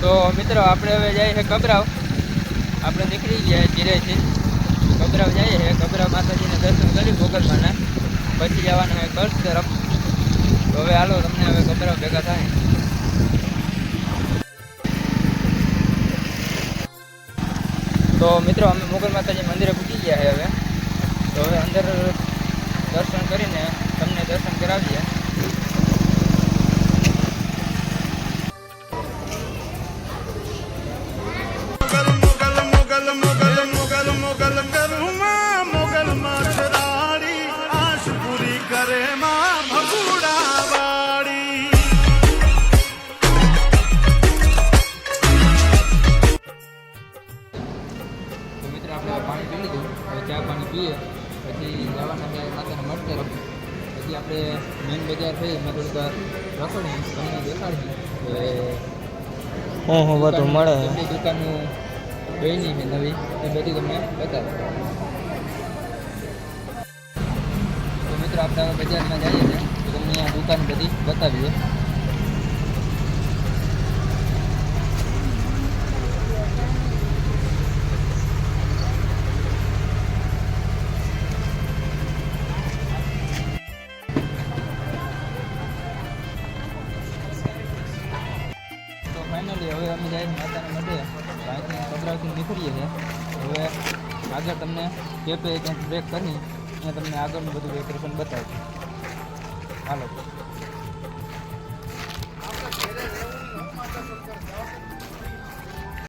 તો મિત્રો, આપણે હવે જઈએ છે કબરાવ. આપણે નીકળી ગયા ધીરેથી. કબરાવ જઈએ છીએ. કબરાવ માતાજીને દર્શન કરી ભોગલમાંના પછી જવાનું હોય કચ્છ તરફ. તો હવે હાલો, તમને હવે કબરાવ ભેગા થાય. તો મિત્રો, અમે મોગલ માતાજી મંદિરે પૂકી ગયા છે હવે. તો હવે અંદર દર્શન કરીને તમને દર્શન કરાવીએ. ચા પાણી પીએ. પછી જવાના છે માતાના મઠ પછી આપણે મેન બજાર થઈ એમાં થોડીક રખડી તમને દેખાડી કે હું હું બધું મળે. દુકાનનું દુકાનો બની છે નવી. એ બધી તમને બતાવો આપણે બજારમાં જઈએ છીએ, તો તમને અહીંયા દુકાન બધી બતાવીએ. ફાઇનલી હવે અમે જાય માતાના મઢે અહીંથી કબરાવથી નીકળીએ છીએ. હવે આગળ તમને કેપે કંઈક બ્રેક કરી ત્યાં તમને આગળનું બધું ડેકોરેશન બતાવ્યું હાલો.